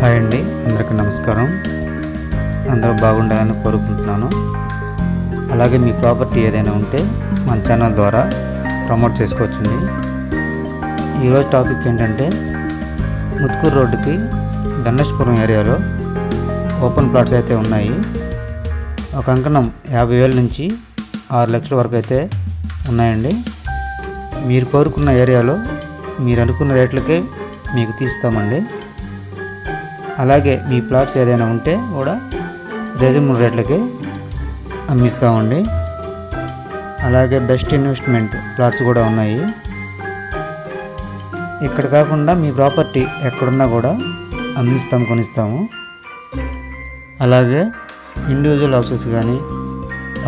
Hi అండి అందరికీ నమస్కారం. అందరూ బాగుండాలని కోరుకుంటున్నాను. అలాగే మీ ప్రాపర్టీ ఏదైనా ఉంటే మన ఛానల్ ద్వారా ప్రమోట్ చేసుకోవచ్చండి. ఈరోజు టాపిక్ ఏంటంటే ముత్కూరు రోడ్డుకి దండేశ్వరం ఏరియాలో ఓపెన్ ప్లాట్స్ అయితే ఉన్నాయి. ఒక అంకణం యాభై వేల నుంచి ఆరు లక్షల వరకు అయితే ఉన్నాయండి. మీరు కోరుకున్న ఏరియాలో మీరు అనుకున్న రేట్లకే మీకు తీస్తామండి. అలాగే మీ ప్లాట్స్ ఏదైనా ఉంటే కూడా రీజనబుల్ రేట్లకి అమ్మిస్తామండి. అలాగే బెస్ట్ ఇన్వెస్ట్మెంట్ ప్లాట్స్ కూడా ఉన్నాయి. ఇక్కడ కాకుండా మీ ప్రాపర్టీ ఎక్కడున్నా కూడా అమ్మిస్తాం కొనిస్తాము. అలాగే ఇండివిజువల్ హౌసెస్ కానీ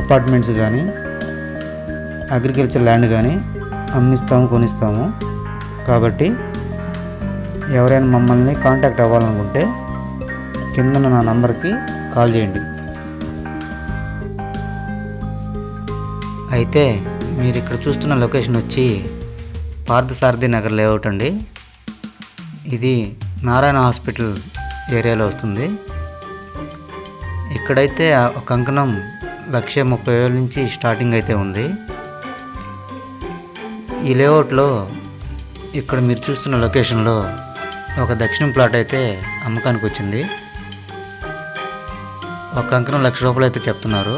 అపార్ట్మెంట్స్ కానీ అగ్రికల్చర్ ల్యాండ్ కానీ అమ్మిస్తాము కొనిస్తాము. కాబట్టి ఎవరైనా మమ్మల్ని కాంటాక్ట్ అవ్వాలనుకుంటే కింద నా నంబర్కి కాల్ చేయండి. అయితే మీరు ఇక్కడ చూస్తున్న లొకేషన్ వచ్చి పార్థసారథి నగర్ లేఅవుట్ అండి. ఇది నారాయణ హాస్పిటల్ ఏరియాలో వస్తుంది. ఇక్కడైతే ఒక అంకణం లక్ష ముప్పై వేల నుంచి స్టార్టింగ్ అయితే ఉంది. ఈ లేఅవుట్లో ఇక్కడ మీరు చూస్తున్న లొకేషన్లో ఒక దక్షిణం ప్లాట్ అయితే అమ్మకానికి వచ్చింది. ఒక అంకణం లక్ష రూపాయలు అయితే చెప్తున్నారు.